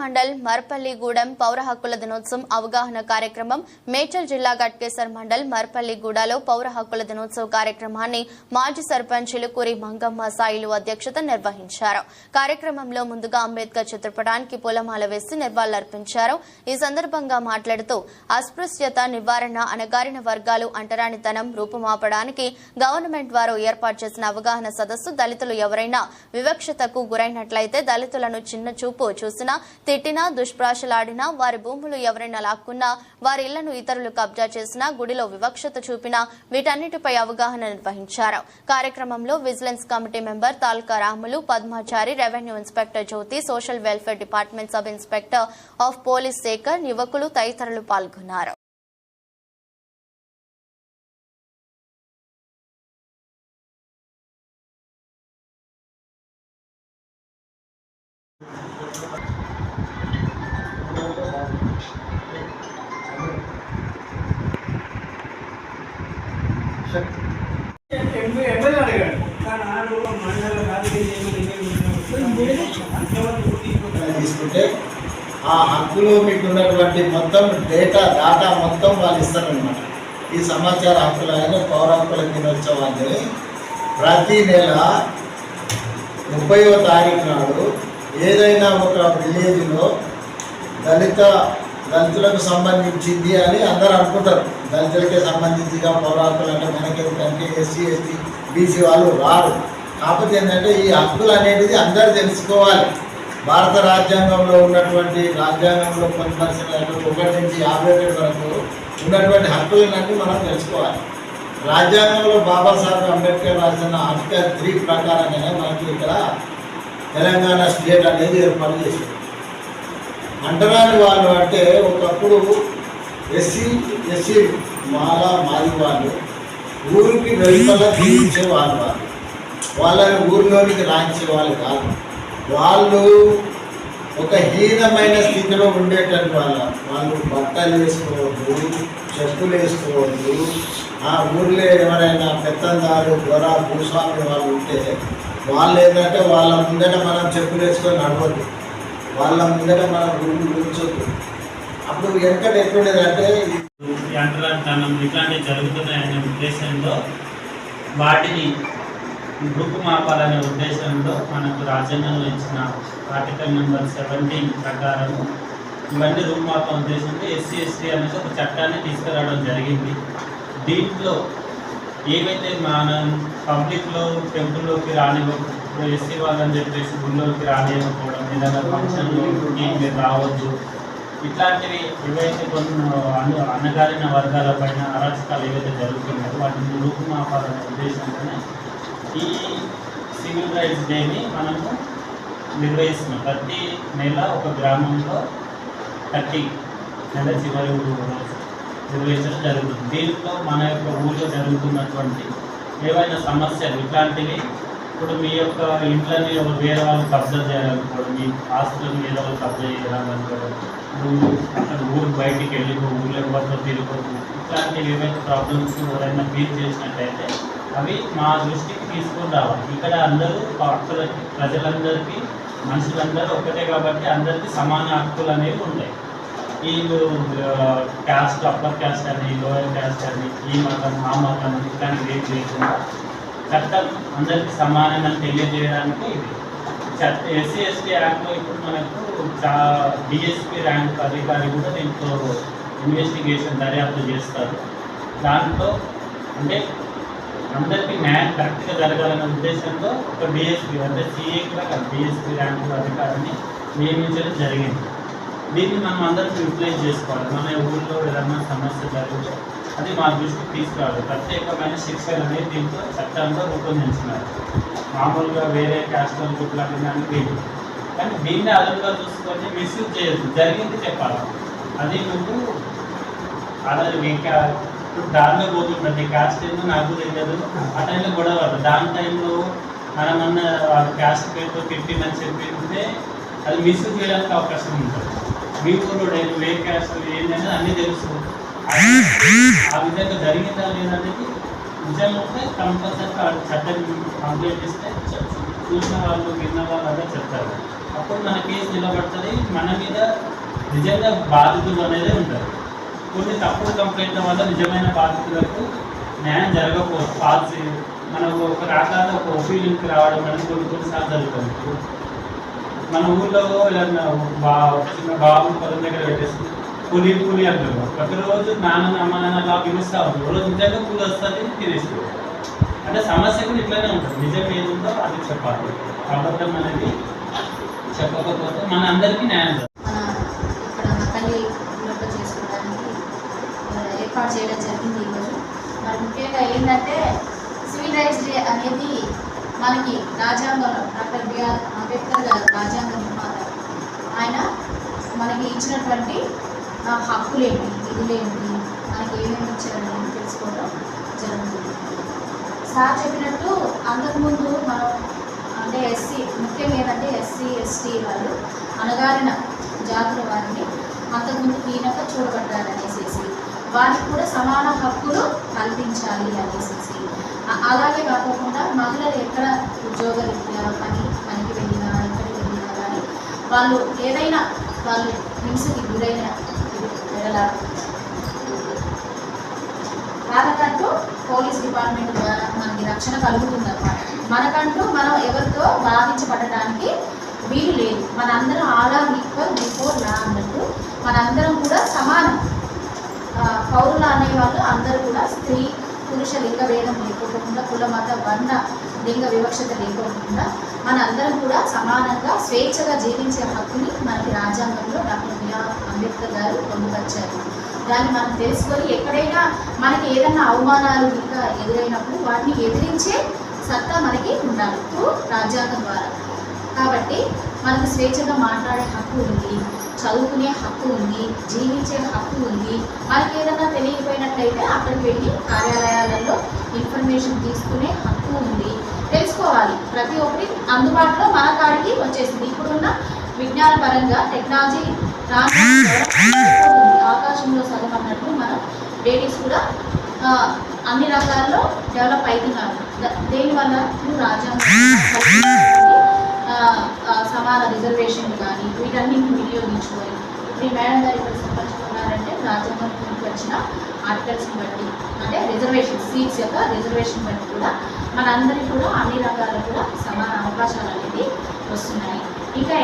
మండల్ మర్పల్లిగూడెం పౌర హక్కుల దినోత్సవం అవగాహన కార్యక్రమం మేడ్చల్ జిల్లా గట్కేసర్ మండల్ మర్పల్లిగూడలో పౌర హక్కుల దినోత్సవ కార్యక్రమాన్ని మాజీ సర్పంచ్ చిలుకూరి మంగమ్మ సాయిలు అధ్యక్షత నిర్వహించారు. కార్యక్రమంలో ముందుగా అంబేద్కర్ చిత్రపటానికి పూలమాల వేసి నివాళులర్పించారు ఈ సందర్భంగా మాట్లాడుతూ అస్పృశ్యత నివారణ అణగారిన వర్గాలు అంటరానితనం రూపుమాపడానికి గవర్నమెంట్ వారు ఏర్పాటు చేసిన అవగాహన సదస్సు దళితులు ఎవరైనా వివక్షతకు గురైనట్లయితే దళితులను చిన్న చూపు చూసినా తిట్టినా దుష్ప్రాషలాడినా వారి భూములు ఎవరైనా లాక్కున్నా వారి ఇళ్ళను ఇతరులు కబ్జా చేసినా గుడిలో వివక్షత చూపినా వీటన్నిటిపై అవగాహన నిర్వహించారు. కార్యక్రమంలో vigilance committee member తాల్కా Ramulu Padmachari revenue inspector Jyothi social welfare department sub inspector of police Sekhar యువకులు తదితరులు పాల్గొన్నారు. తీసుకుంటే ఆ హక్కులో మీకు ఉన్నటువంటి మొత్తం డేటా డాటా మొత్తం వాళ్ళు ఇస్తారనమాట ఈ సమాచార హక్కులు అయిన పౌర హక్కుల దినోత్సవాన్ని ప్రతి నెల ముప్పైవ తారీఖు నాడు ఏదైనా ఒక విలేజ్లో దళిత దళితులకు సంబంధించింది అని అందరూ అనుకుంటారు. దళితులకే సంబంధించిగా పౌర అంటే అంటే మనకెందుకంటే ఎస్సీ ఎస్టీ బీసీ వాళ్ళు రారు. కాకపోతే ఏంటంటే ఈ హక్కులు అనేది అందరూ తెలుసుకోవాలి. భారత రాజ్యాంగంలో ఉన్నటువంటి రాజ్యాంగంలో పొందవలసినటువంటి ఒకటి నుంచి యాభై ఒకటి వరకు ఉన్నటువంటి హక్కులన్నీ మనం తెలుసుకోవాలి. రాజ్యాంగంలో బాబాసాహెబ్ అంబేద్కర్ రాసిన ఆర్టికల్ త్రీ ప్రకారంగానే మనకి ఇక్కడ తెలంగాణ స్టేట్ అనేది ఏర్పాటు చేసింది. అంటరాని వాళ్ళు అంటే ఒకప్పుడు ఎస్సీ ఎస్సీ మాల మాది వాళ్ళు. ఊరికి వెలుపల జీవించే వాళ్ళు వాళ్ళు. వాళ్ళని ఊరిలోనికి రాయించే వాళ్ళు కాదు. వాళ్ళు ఒక హీనమైన స్థితిలో ఉండేటట్టు వాళ్ళ. వాళ్ళు బట్టలు వేసుకోవద్దు చెప్పులు వేసుకోవద్దు. ఆ ఊర్లో ఎవరైనా పెత్తందారు దొర భూస్వామి వాళ్ళు ఉంటే వాళ్ళు ఏంటంటే వాళ్ళ ముందట మనం చెప్పులు వేసుకొని నడవద్దు. వాళ్ళ ముందర మన గురువు కూర్చోద్దు అప్పుడు ఎక్కడ ఎట్లుండేదంటే ఈ అంటరానితనం ఇట్లాంటివి జరుగుతున్నాయనే ఉద్దేశంలో వాటిని రూపుమాపాలనే ఉద్దేశంలో మనకు రాజ్యాంగంలో ఇచ్చిన ఆర్టికల్ నెంబర్ సెవెంటీన్ ప్రకారం ఇవన్నీ రూపుమాపం ఉద్దేశంతో ఎస్సీ ఎస్టీ అనేది ఒక చట్టాన్ని తీసుకురావడం జరిగింది. దీంట్లో ఏవైతే మనం పబ్లిక్లో టెంపుల్లోకి రానివ్వకపోవడం ఎస్సీ వాళ్ళని చెప్పేసి గుళ్ళోకి రానివ్వకపోవడం ఏదైనా ఫంక్షన్లోకి మీరు రావద్దు. ఇట్లాంటివి ఏవైతే కొన్ని అను అన్నగారిన వర్గాల పైన అరాచకాలు ఏవైతే జరుగుతున్నాయో వాటిని రూపుమాపాలనే ఉద్దేశంతోనే ఈ సివిల్ రైట్స్ డేని మనము నిర్వహిస్తున్నాం. ప్రతి నెల ఒక గ్రామంలో థర్టీ నెల చివరి నిర్వహించడం జరుగుతుంది. దీంట్లో మన యొక్క ఊళ్ళో జరుగుతున్నటువంటి ఏవైనా సమస్యలు ఇట్లాంటివి ఇప్పుడు మీ యొక్క ఇంట్లోని ఒక వేరే వాళ్ళు కబ్జా చేయాలనుకోండి మీ ఆస్తులను వేరే వాళ్ళు కబ్జా చేయాలనుకోవడం నువ్వు అక్కడ ఊరు బయటికి వెళ్ళిపో ఊళ్ళో ఎవరితో తిరిగిపోదు ఇట్లాంటివి ఏవైతే ప్రాబ్లమ్స్ ఎవరైనా ఫీల్ చేసినట్టయితే అవి మా దృష్టికి తీసుకొని రావాలి. ఇక్కడ అందరూ భక్తులకి ప్రజలందరికీ మనుషులందరూ ఒకటే కాబట్టి అందరికీ సమాన హక్కులు అనేవి ఉంటాయి. ఈ క్యాస్ట్ అప్పర్ క్యాస్ట్ అని లోయర్ క్యాస్ట్ అని ఈ మతం ఆ మతం ఇట్లాంటివి ఏం లేకుండా చట్టం అందరికీ సమానంగా తెలియజేయడానికి ఇది. ఎస్సీ ఎస్టీ ర్యాంక్లో ఇప్పుడు మనకు డిఎస్పీ ర్యాంక్ అధికారి కూడా దీంట్లో ఇన్వెస్టిగేషన్ దర్యాప్తు చేస్తారు. దాంట్లో అంటే అందరికీ న్యాయం కరెక్ట్గా జరగాలనే ఉద్దేశంతో ఒక డిఎస్పీ అంటే సిఏ కూడా కాదు డిఎస్పీ ర్యాంక్ అధికారిని నియమించడం జరిగింది. దీన్ని మనం అందరం యూటిలైజ్ చేసుకోవాలి. మన ఊళ్ళో ఏదన్నా సమస్య జరిగితే అది మా దృష్టికి తీసుకురావాలి. ప్రత్యేకమైన శిక్షలు అనేది దీంతో చట్టంలో రూపొందించినారు. మామూలుగా వేరే క్యాస్ట్ ఇట్లాంటి దానికి లేదు కానీ దీన్ని అదనంగా చూసుకొని మిస్యూజ్ చేయొద్దు. జరిగింది చెప్పాలి. అది నువ్వు అలా ఇంకా ఇప్పుడు దానిలో పోతుంటుంది క్యాస్ట్ ఏందో నాకు తెలియదు. ఆ టైంలో గొడవ దాని టైంలో మనమన్న క్యాస్ట్ పేరుతో తిట్టిందని చెప్పింటే అది మిస్యూజ్ చేయడానికి అవకాశం ఉంటుంది. మీ ఊళ్ళో నేను ఏ క్యాస్ట్ ఏంటనేది అన్నీ తెలుసు. ఆ విధంగా జరిగిందా లేదనేది నిజం ఉంటే కంపల్సరీ చట్టం కంప్లైంట్ చేస్తే చూసిన వాళ్ళు విన్న వాళ్ళు అదే చెప్తారు. అప్పుడు మన కేసు నిలబడుతుంది మన మీద నిజంగా బాధితులు అనేది ఉంటుంది కొన్ని తప్పుడు కంప్లైంట్ల వల్ల నిజమైన బాధితులకు న్యాయం జరగకపోవచ్చు పాలసీ మనకు ఒక రాకాల ఒక ఒపీనియన్కి రావడం అనేది కొన్ని కొన్నిసార్లు జరుగుతుంది. మన ఊళ్ళో ఏదన్నా బా చిన్న బాబు పొలం దగ్గర పెట్టేస్తుంది పులి పులి అంటారు. ప్రతిరోజు నాన్న అమ్మ నాన్న అలా పిలుస్తా ఉంటారు. రోజు నిజంగా పులి వస్తుంది తినేస్తారు అంటే సమస్య కూడా ఇట్లానే ఉంటుంది. నిజం ఏది ఉందో అది చెప్పాలి. అబద్ధం అనేది చెప్పకపోతే మన అందరికీ న్యాయం ఏర్పాటు చేయడం జరిగింది ఈరోజు. మరి ముఖ్యంగా ఏంటంటే సివిల్ రైట్స్ డే అనేది మనకి రాజ్యాంగంలో డాక్టర్ బిఆర్ అంబేద్కర్ గారు రాజ్యాంగ నిర్మాత. ఆయన మనకి ఇచ్చినటువంటి హక్కులేంటి విధులేంటి మనకి ఏమేమి ఇచ్చారని తెలుసుకోవడం జరుగుతుంది. సార్ చెప్పినట్టు అంతకుముందు మనం అంటే ఎస్సీ ముఖ్యంగా ఏంటంటే ఎస్సీ ఎస్టీ వాళ్ళు అణగారిన జాతుల వారిని అంతకుముందు ఈయనక చూడబడ్డారనేసేసి వారికి కూడా సమాన హక్కులు కల్పించాలి అనేసి అలాగే కాకుండా మహిళలు ఎక్కడ ఉద్యోగరీత్యా పని పనికి వెళ్ళినా ఎక్కడికి వెళ్ళినా కానీ వాళ్ళు ఏదైనా వాళ్ళు హింసకి గురైన ఎడల వాళ్ళకంటూ పోలీస్ డిపార్ట్మెంట్ ద్వారా మనకి రక్షణ కలుగుతుందన్నమాట. మనకంటూ మనం ఎవరితో బాధించబడడానికి వీలు లేదు. మనందరం all are equal before law అన్నట్టు మనందరం కూడా సమానం. పౌరులు అనేవాళ్ళు అందరూ కూడా స్త్రీ పురుష లింగ భేదం లేకోకుండా కుల మత వర్ణ లింగ వివక్షత లేకోకుండా మనందరం కూడా సమానంగా స్వేచ్ఛగా జీవించే హక్కుని మనకి రాజ్యాంగంలో డాక్టర్ బిఆర్ అంబేద్కర్ గారు పొందుపరిచారు. దాన్ని మనం తెలుసుకొని ఎక్కడైనా మనకి ఏదైనా అవమానాలు ఇంకా ఎదురైనప్పుడు వాటిని ఎదిరించే సత్తా మనకి ఉండాలి. రాజ్యాంగం ద్వారా. కాబట్టి మనకు స్వేచ్ఛగా మాట్లాడే హక్కు ఉంది చదువుకునే హక్కు ఉంది జీవించే హక్కు ఉంది. మనకి ఏదైనా తెలియకపోయినట్లయితే అక్కడికి వెళ్ళి కార్యాలయాలలో ఇన్ఫర్మేషన్ తీసుకునే హక్కు ఉంది. తెలుసుకోవాలి. ప్రతి ఒక్కటి అందుబాటులో మన కాడికి వచ్చేసింది. ఇప్పుడున్న విజ్ఞాన పరంగా టెక్నాలజీ ఆకాశంలో చదవన్నట్టు మనం లేడీస్ కూడా అన్ని రకాల్లో డెవలప్ అవుతున్నారు. దేనివల్ల? రాజ్యాంగ రాజ్యాంగం సమాన రిజర్వేషన్ కానీ వీటన్నింటిని వినియోగించుకొని ఇప్పుడు ఈ మేడం గారు ఇక్కడ సంపంచుకున్నారంటే రాజ్యాంగం వచ్చిన ఆర్టికల్స్ని బట్టి అంటే రిజర్వేషన్ సీట్స్ యొక్క రిజర్వేషన్ బట్టి కూడా మనందరికీ కూడా అన్ని రకాల కూడా సమాన అవకాశాలు అనేది వస్తున్నాయి. ఇంకా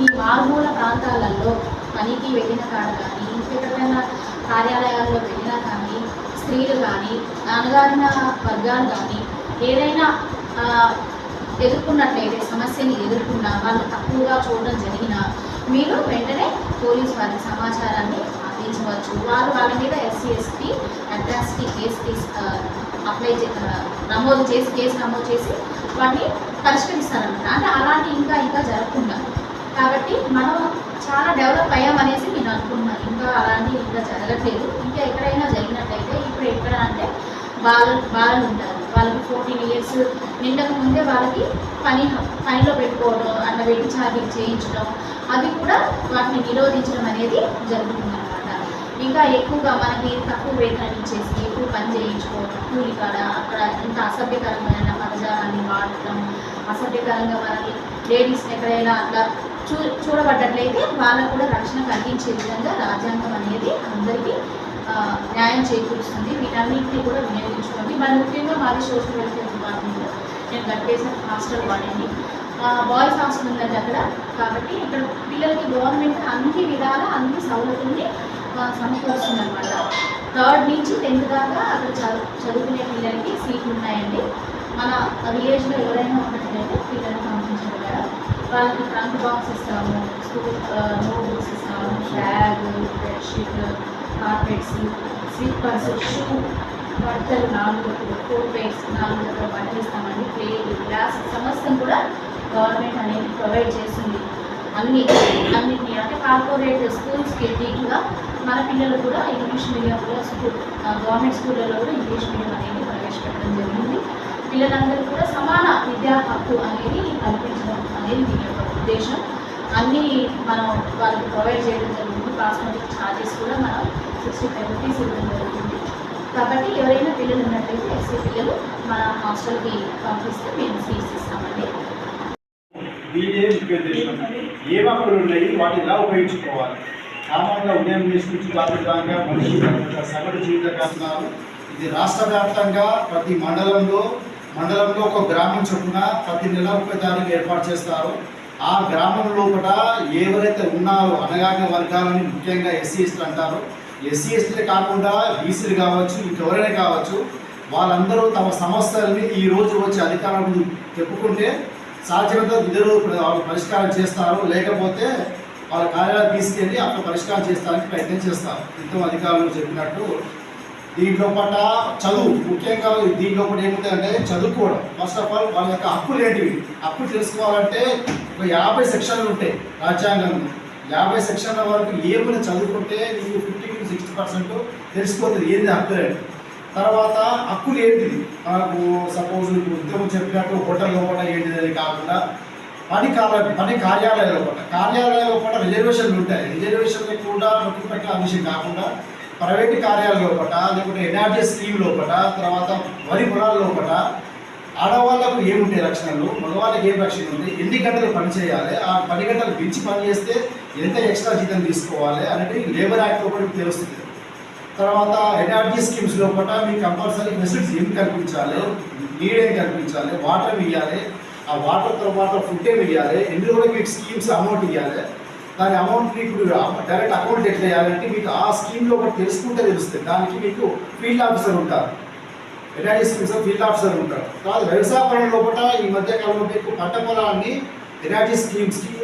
ఈ మారుమూల ప్రాంతాలలో పనికి వెళ్ళిన కాడ కానీ ఇంకెక్కడైనా కార్యాలయాల్లో వెళ్ళినా కానీ స్త్రీలు కానీ అణగారిన వర్గాలు కానీ ఏదైనా ఎదుర్కొన్నట్లయితే సమస్యని ఎదుర్కొన్నా వాళ్ళు తక్కువగా చూడడం జరిగినా మీరు వెంటనే పోలీస్ వారికి సమాచారాన్ని అందించవచ్చు. వారు వాళ్ళ మీద ఎస్సీ ఎస్టీ అట్రాసిటీ కేసు తీసు అప్లై చే నమోదు చేసి కేసు నమోదు చేసి వాటిని పరిష్కరిస్తారనమాట అంటే అలాంటి ఇంకా ఇంకా జరగకుండా. కాబట్టి మనం చాలా డెవలప్ అయ్యామనేసి నేను అనుకుంటున్నాను. ఇంకా అలాంటివి ఇంకా జరగట్లేదు. ఇంకా ఎక్కడైనా జరిగినట్లయితే ఇప్పుడు ఎక్కడ అంటే బాల బాలలు ఉంటారు. వాళ్ళకి ఫోర్టీన్ ఇయర్స్ నిండక ముందే వాళ్ళకి పని పనిలో పెట్టుకోవడం అన్న వెయిట్ ఛార్జీలు చేయించడం అవి కూడా వాటిని నిరోధించడం అనేది జరుగుతుంది అనమాట ఇంకా ఎక్కువగా మనకి తక్కువ వేతనం ఇచ్చేసి ఎక్కువ పని చేయించుకోవడం కూలి కాడ అక్కడ ఇంత అసభ్యకరమైన పదజాలాన్ని వాడటం అసభ్యకరంగా మనకి లేడీస్ని ఎక్కడైనా అట్లా చూ చూడబడ్డట్లయితే వాళ్ళకు కూడా రక్షణ కలిగించే విధంగా రాజ్యాంగం అనేది అందరికీ న్యాయం చేకూరుస్తుంది. వీటన్నింటినీ కూడా వినియోగించుకోండి. మరి ముఖ్యంగా మాది సోషల్ వెల్ఫేర్ డిపార్ట్మెంట్లో నేను కట్టేసిన హాస్టల్ వాడండి బాయ్స్ హాస్టల్ ఉందండి అక్కడ. కాబట్టి ఇక్కడ పిల్లలకి గవర్నమెంట్ అన్ని విధాల అన్ని సౌలతుల్ని సమకూరుస్తుంది అనమాట థర్డ్ నుంచి టెన్త్ దాకా అక్కడ చదువు చదువుకునే పిల్లలకి సీట్లు ఉన్నాయండి. మన విలేజ్లో ఎవరైనా ఉన్నట్లయితే పిల్లల్ని పంపించగలరా? వాళ్ళకి ట్రంక్ బాక్స్ ఇస్తాము. స్కూల్ నోట్ బుక్స్ ఇస్తాము. Bag bedsheet carpets slippers shoe బట్టలు నాలుగు జతలు ఫోర్ నాలుగు రకాల బట్టలు ఇస్తామండి ప్లేట్లు గ్లాస్ సమస్తం కూడా గవర్నమెంట్ అనేది ప్రొవైడ్ చేస్తుంది. అన్ని అన్నింటినీ అంటే కార్పొరేట్ స్కూల్స్కి దీటుగా మన పిల్లలు కూడా ఇంగ్లీష్ మీడియంలో స్కూల్ గవర్నమెంట్ స్కూళ్ళలో కూడా ఇంగ్లీష్ మీడియం అనేది ప్రవేశపెట్టడం జరిగింది. పిల్లలందరూ కూడా సమాన విద్యా హక్కు అనేది కల్పించడం అనేది దీని యొక్క ఉద్దేశం. అన్నీ మనం వాళ్ళకి ప్రొవైడ్ చేయడం జరుగుతుంది. కాస్మెటిక్ ఛార్జెస్ కూడా మనం సిక్స్టీ ఫైవ్ రూపీస్ ఇవ్వడం జరుగుతుంది. కాబట్టి ఎవరైనా పిల్లలు ఉన్నట్లయితే ఎస్సీ పిల్లలు మన హాస్టల్కి పంపిస్తే మేము సీట్స్ ఇస్తామండి. ఏ హక్కులు ఉన్నాయి వాటిని ఎలా ఉపయోగించుకోవాలి? కామన్గా ఉదయం చేసి నుంచి మనిషి సగటు జీవిత కారణాలు ఇది రాష్ట్ర వ్యాప్తంగా ప్రతి మండలంలో మండలంలో ఒక గ్రామం చొప్పున ప్రతి నెల ముప్పై తారీఖు ఏర్పాటు చేస్తారు. ఆ గ్రామం లోపల ఎవరైతే ఉన్నారో అనగానే వర్గాలని ముఖ్యంగా ఎస్సీ ఎస్టీలు అంటారు. ఎస్సీ ఎస్టీలు కాకుండా బీసీలు కావచ్చు ఇంకెవరైనా కావచ్చు వాళ్ళందరూ తమ సమస్యలని ఈ రోజు వచ్చి అధికారం ముందు చెప్పుకుంటే సాధ్యమైనంత ఇద్దరు వాళ్ళు పరిష్కారం చేస్తారు. లేకపోతే వాళ్ళ కార్యాలయం తీసుకెళ్ళి అక్కడ పరిష్కారం చేస్తానికి ప్రయత్నం చేస్తారు. ఎంతో అధికారులు చెప్పినట్టు దీంట్లో పాట చదువు ముఖ్యంగా దీంట్లో కూడా ఏముందంటే చదువుకోవడం. ఫస్ట్ ఆఫ్ ఆల్ వాళ్ళ యొక్క హక్కులు ఏంటివి? హక్కులు తెలుసుకోవాలంటే ఒక యాభై సెక్షన్లు ఉంటాయి రాజ్యాంగంలో. యాభై సెక్షన్ల వరకు ఏమైనా చదువుకుంటే నీకు ఫిఫ్టీ టు సిక్స్టీ పర్సెంట్ తెలిసిపోతుంది ఏంది హక్కులు ఏంటి తర్వాత హక్కులు ఏంటిది? మనకు సపోజ్ ఉద్యోగం చెప్పినట్టు హోటల్ లోపల ఏంటిది అని కాకుండా పని కాల పని కార్యాలయాల లోపల. కార్యాలయాల లోపల రిజర్వేషన్లు ఉంటాయి. రిజర్వేషన్లు కూడా నొక్కి పెట్టాల విషయం కాకుండా ప్రైవేట్ కార్యాల లోపల లేకుంటే ఎన్ఆర్జీ స్కీమ్ లోపల తర్వాత వరి పొలాల లోపల ఆడవాళ్ళకు ఏముంటాయి రక్షణలు? మగవాళ్ళకి ఏం రక్షణ ఉంది? ఎన్ని గంటలు పని చేయాలి? ఆ పని గంటలు పెంచి పని చేస్తే ఎంత ఎక్స్ట్రా జీతం తీసుకోవాలి అనేది లేబర్ యాక్ట్ లోపల తెలుస్తుంది. తర్వాత ఎన్ఆర్జీ స్కీమ్స్ లోపల మీకు కంపల్సరీ ఫెసిలిటీస్ ఏం కల్పించాలి? నీడ్ ఏం కల్పించాలి వాటర్ ఇవ్వాలి ఆ వాటర్తో పాటు ఫుడ్ ఏమి ఇవ్వాలి ఎన్ని రోజులు మీకు స్కీమ్స్ అమౌంట్ ఇవ్వాలి దాని అమౌంట్ మీకు డైరెక్ట్ అకౌంట్ ఎట్లా వేయాలంటే మీకు ఆ స్కీమ్లో ఒకటి తెలుసుకుంటే తెలుస్తుంది. దానికి మీకు ఫీల్డ్ ఆఫీసర్ ఉంటారు. ఎన్ఆర్జీ స్కీమ్స్ ఫీల్డ్ ఆఫీసర్ ఉంటారు. కాదు వ్యవసాయ పనుల లోపల ఈ మధ్య కాలంలో మీకు పంట పొలాన్ని ఎన్ఆర్జీ స్కీమ్స్కి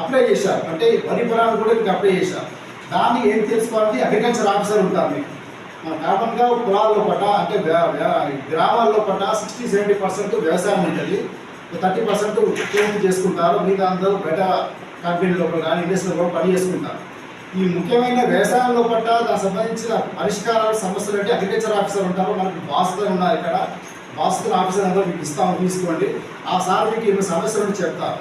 అప్లై చేశారు. అంటే వరి పొలాన్ని కూడా మీకు అప్లై చేశారు. దాన్ని ఏం తెలుసుకోవాలంటే అగ్రికల్చర్ ఆఫీసర్ ఉంటారు మీకు. మన కామన్గా పొలాల్లో పట అంటే గ్రామాల్లో పట సిక్స్టీ సెవెంటీ పర్సెంట్ వ్యవసాయం ఉంటుంది. థర్టీ పర్సెంట్ ఉద్యోగం చేసుకుంటారు. మిగతా అందరూ బయట కంపెనీ లోపల కానీ ఇండస్ట్రీ లోపల పని చేసుకుంటారు. ఈ ముఖ్యమైన వ్యవసాయంలో పట్ల దానికి సంబంధించిన పరిష్కారాలు సమస్యలు అంటే అగ్రికల్చర్ ఆఫీసర్ ఉంటారు. మనకి బాస్తో ఉన్నారు ఇక్కడ. బాస్తో ఆఫీసర్ అందరూ మీకు ఇస్తాము తీసుకోండి. ఆ సార్ మీకు ఏమైనా సమస్యలు చెప్తారు.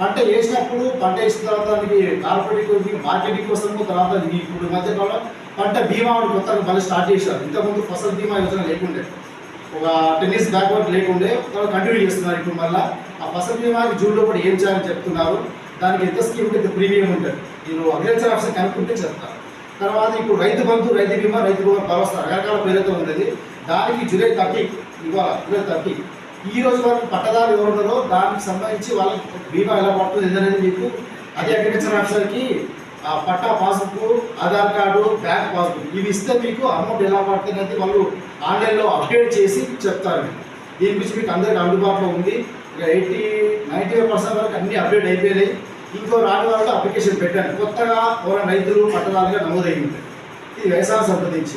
పంట వేసినప్పుడు పంట వేసిన తర్వాత దానికి కార్పొరేట్ మార్కెటింగ్ కోసము తర్వాత ఇప్పుడు మధ్య కాలం పంట బీమా కొత్తగా మళ్ళీ స్టార్ట్ చేశారు. ఇంతకుముందు ఫసల్ బీమా యోజన లేకుండే. ఒక టెన్ ఇయర్స్ బ్యాక్వర్డ్ లేకుండే. కంటిన్యూ చేస్తున్నారు ఇప్పుడు మళ్ళీ. ఆ ఫసల్ బీమాకి జూన్లో కూడా ఏం చేయాలని చెప్తున్నారు? దానికి ఎంత స్కీమ్ ఉంటే ప్రీమియం ఉంటుంది. మీరు అగ్రికల్చర్ ఆఫీసర్ కనుక్కుంటే చెప్తారు తర్వాత ఇప్పుడు రైతు బంధు రైతు బీమా రైతు బీమా భరోసా రకరకాల పేరుతో ఉంది దానికి జూలై థర్టీ ఇవాళ జూలై థర్టీ. ఈ రోజు వరకు పట్టదారు ఎవరున్నారో దానికి సంబంధించి వాళ్ళకి బీమా ఎలా పడుతుంది ఏదనేది మీకు అదే అగ్రికల్చర్ ఆఫీసర్కి ఆ పట్టా passbook Aadhaar card bank passbook ఇవి ఇస్తే మీకు అమౌంట్ ఎలా పడుతుంది అనేది వాళ్ళు ఆన్లైన్లో అప్డేట్ చేసి చెప్తారు. దీని గురించి మీకు అందరికి అందుబాటులో ఉంది. ఇక ఎయిటీ నైంటీ ఫైవ్ పర్సెంట్ వరకు అన్నీ అప్డేట్ అయిపోయినాయి. ఇంట్లో రాని వాళ్ళకి అప్లికేషన్ పెట్టాను. కొత్తగా ఎవరైనా రైతులు పట్టణాలుగా నమోదయ్యి ఉంటాయి ఇది వ్యవసాయం సంబంధించి.